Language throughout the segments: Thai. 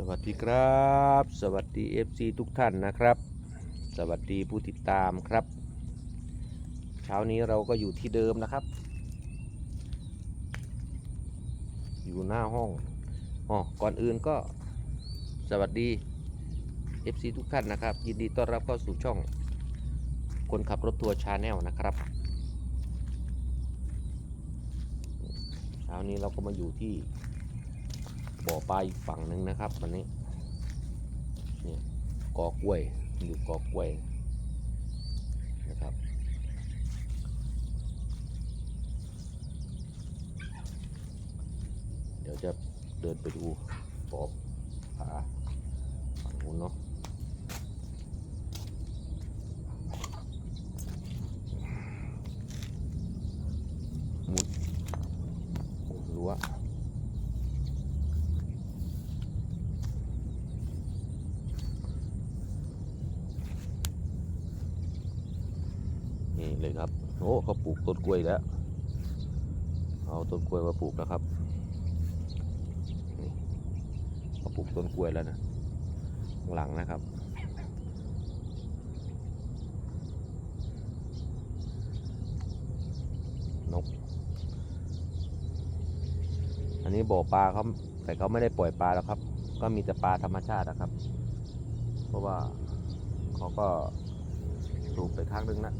สวัสดีครับ สวัสดี FC ทุกท่านนะครับ สวัสดีผู้ติดตามครับ เช้านี้เราก็อยู่ที่เดิมนะครับ อยู่หน้าห้องอ๋อก่อนอื่นก็สวัสดี FC ทุกท่านนะครับ ยินดีต้อนรับเข้าสู่ช่อง คนขับรถทัวร์ชาแนลนะครับเช้านี้เราก็มาอยู่ที่ บ่อปลาอีกฝั่งหนึ่งนะครับวันนี้เนี่ยกอกล้วยอยู่กอกล้วยนะครับเดี๋ยวจะเดินไปดูบ่อผาฝั่งนู้นเนาะมุดโอ้รั้ว นี่ เลยครับโอ้เขาปลูกต้นกล้วยแล้ว เอาต้นกล้วยมาปลูกแล้วครับนี่เขาปลูกต้นกล้วยแล้วนะข้างหลังนะครับนก อันนี้บ่อปลาเขาแต่เขาไม่ได้ปล่อยปลาแล้วครับ ก็มีแต่ปลาธรรมชาตินะครับ เพราะว่าเขาก็สูบไปครั้งนึงนะ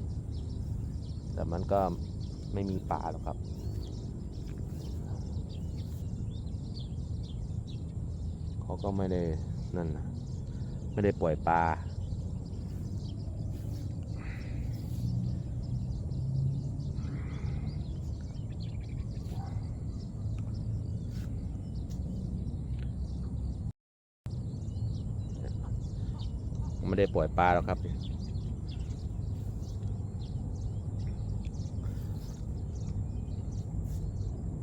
แต่มันก็ไม่มีป่าหรอกครับ เขาก็ไม่ได้นั่นนะไม่ได้ปล่อยปลาไม่ได้ปล่อยปลาหรอกครับ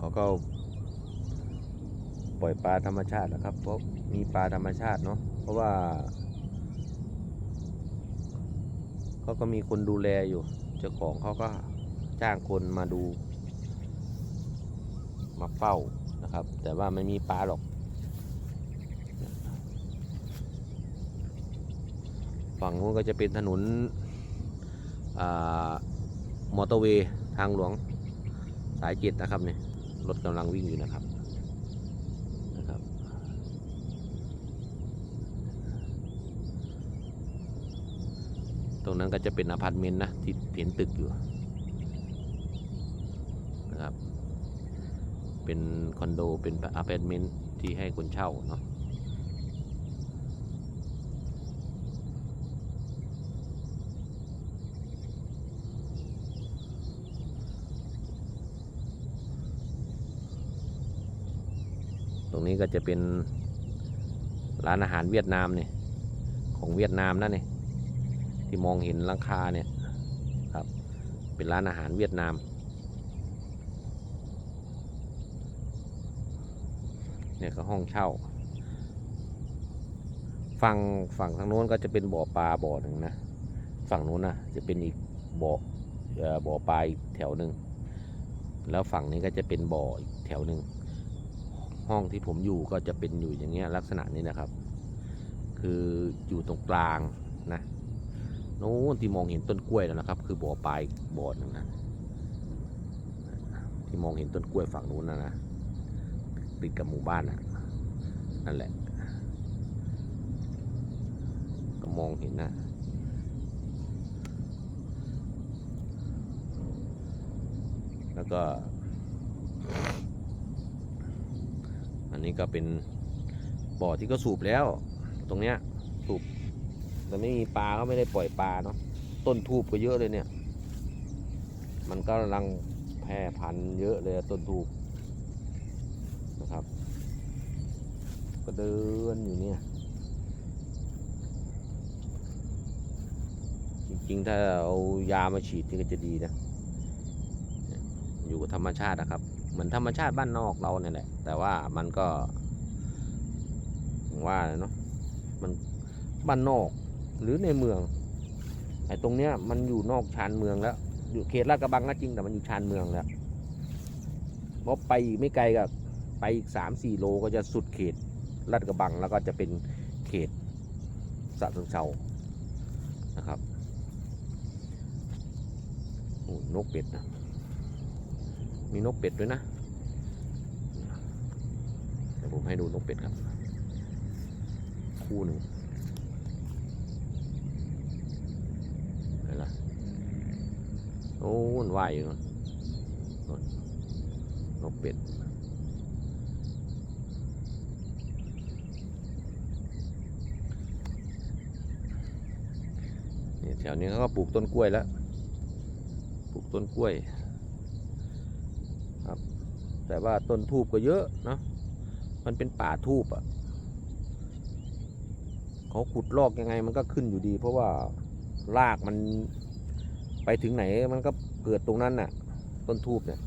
เขาก็ปล่อยปลาธรรมชาตินะครับ เพราะมีปลาธรรมชาติเนาะเพราะว่าเขาก็มีคนดูแลอยู่ เจ้าของเขาก็จ้างคนมาดู มาเฝ้านะครับ แต่ว่าไม่มีปลาหรอกฝั่งนู้นก็จะเป็นถนนอ่ามอเตอร์เวย์ทางหลวงสายเจ็ดนะครับเนี่ย รถกำลังวิ่งอยู่นะครับนะครับ ตรงนั้นก็จะเป็นอพาร์ตเมนต์นะที่เห็นตึกอยู่นะครับ เป็นคอนโดเป็นอพาร์ตเมนต์ที่ให้คนเช่าเนาะ นี้ก็จะเป็นร้านอาหารเวียดนามเนี่ยของเวียดนามนะเนี่ยที่มองเห็นลังคาเนี่ยครับเป็นร้านอาหารเวียดนาม เนี่ยก็ห้องเช่า ฝั่งฝั่งทางโน้นก็จะเป็นบ่อปลาบ่อหนึ่งนะ ฝั่งโน้นนะจะเป็นอีกบ่อเอ่อบ่อปลาอีกแถวหนึ่งแล้วฝั่งนี้ก็จะเป็นบ่ออีกแถวหนึ่ง ห้องที่ผมอยู่ก็จะเป็นอยู่อย่างเงี้ยลักษณะนี้นะครับ คืออยู่ตรงกลางนะโน้นที่มองเห็นต้นกล้วยแล้วนะครับ คือบ่อปลายบ่อหนึ่งนะที่มองเห็นต้นกล้วยฝั่งนู้นนะนะติดกับหมู่บ้านนะนั่นแหละ ก็มองเห็นนะแล้วก็ อั นี้ก็เป็นบ่อที่ก็สูบแล้ว ตรงเนี้ยสูบแต่ไม่มีปลาเขาไม่ได้ปล่อยปลาเนาะต้นทูบก็เยอะเลยเนี่ย มันก็กำลังแพร่พันธุ์เยอะเลยต้นทูบนะครับ ก็เดินอยู่เนี่ย จริงๆ ถ้าเอายามาฉีดนี่ก็จะดีนะ อยู่กับธรรมชาตินะครับ เหมือนธรรมชาติบ้านนอกเราเนี่ยแหละ แต่ว่ามันก็ว่าเนาะมันบ้านนอกหรือในเมืองไอ้ตรงเนี้ยมันอยู่นอกชานเมืองแล้ว อยู่เขตลาดกระบังก็จริงแต่มันอยู่ชานเมืองแล้วเพราะไปอีกไม่ไกลกับไปอีกสามสี่โลก็จะสุดเขตลาดกระบังแล้วก็จะเป็นเขตสะเชิงเทรานะครับโอ้นกเป็ดนะ มีนกเป็ดด้วยนะเดี๋ยวผมให้ดูนกเป็ดครับ คู่หนึ่งเห็นละโอ้มันว่ายอยู่นู่นกเป็ดแถวนี้เขาก็ปลูกต้นกล้วยแล้ว ปลูกต้นกล้วย แต่ว่าต้นทูบก็เยอะนะมันเป็นป่าทูบอะ่ะเขาขุดลอกยังไงมันก็ขึ้นอยู่ดี เพราะว่ารากมันไปถึงไหนมันก็เกิดตรงนั้นน่ะ ต้นทูบเนี่ย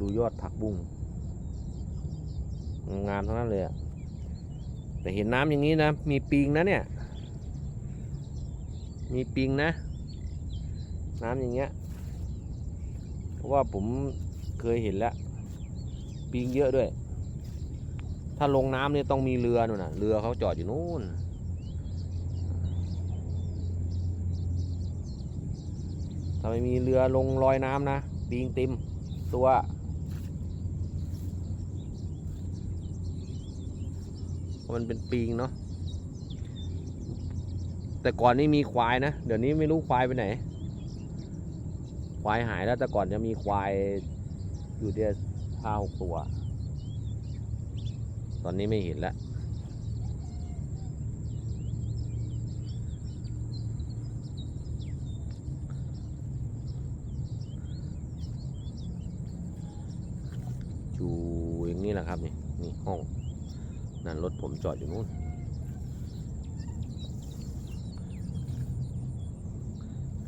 ดูยอดผักบุ้งงามทั้งนั้นเลยอะแต่เห็นน้ำอย่างนี้นะ มีปิงนะเนี่ย มีปิงนะ น้ำอย่างเงี้ย เพราะว่าผมเคยเห็นแล้วปิงเยอะด้วย ถ้าลงน้ำเนี่ยต้องมีเรือนู่นน่ะ เรือเขาจอดอยู่นู่น ถ้าไม่มีเรือลงลอยน้ำนะปิงต็มตัวมันเป็นปิงเนาะแต่ก่อนนี่มีควายนะ เดี๋ยวนี้ไม่รู้ควายไปไหน ควายหายแล้วแต่ก่อนจะมีควายอยู่เดียวห้าหกตัว ตอนนี้ไม่เห็นแล้วอยู่อย่างนี้แหละครับนี่นี่ห้องนั่นรถผมจอดอยู่นู้น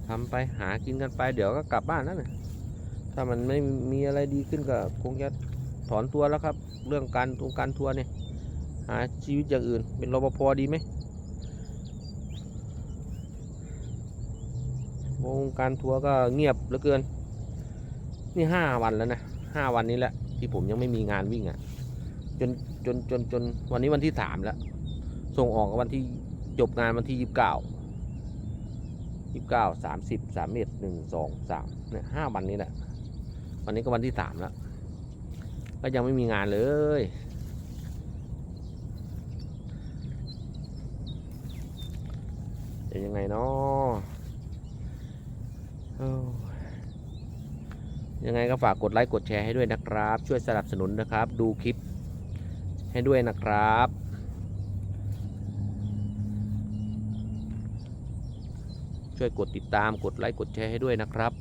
ทำไปหากินกันไป เดี๋ยวก็กลับบ้านแล้วนะถ้ามันไม่มีอะไรดีขึ้นก็คงจะถอนตัวแล้วครับ เรื่องการวงการทัวร์เนี่ย หาชีวิตอย่างอื่น เป็นรปภดีไหมวงการทัวร์ก็เงียบเหลือเกิน นี่ห้าวันแล้วนะห้าวันนี้แหละ ที่ผมยังไม่มีงานวิ่งอะ่ะจนจนจนจนวันนี้วันที่สามแล้ว ส่งออกวันที่จบงานวันที่ยี่สิบเก้า สิบเก้าสามสิบสามเอ็ดหนึ่งสองสามเนี่ยห้าวันนี้แหละวันนี้ก็วันที่สามแล้ว ก็ยังไม่มีงานเลย จะยังไงเนาะยังไงก็ฝากกดไลค์กดแชร์ให้ด้วยนะครับ ช่วยสนับสนุนนะครับ ดูคลิปให้ด้วยนะครับ ช่วยกดติดตามกดไลค์กดแชร์ให้ด้วยนะครับ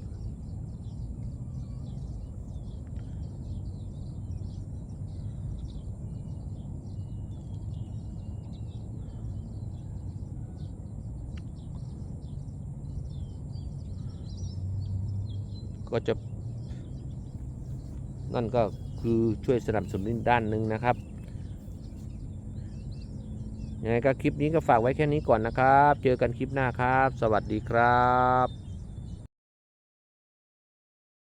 ก็จะนั่นก็คือช่วยสนับสนุนด้านหนึ่งนะครับ ยังไงก็คลิปนี้ก็ฝากไว้แค่นี้ก่อนนะครับ เจอกันคลิปหน้าครับ สวัสดีครับ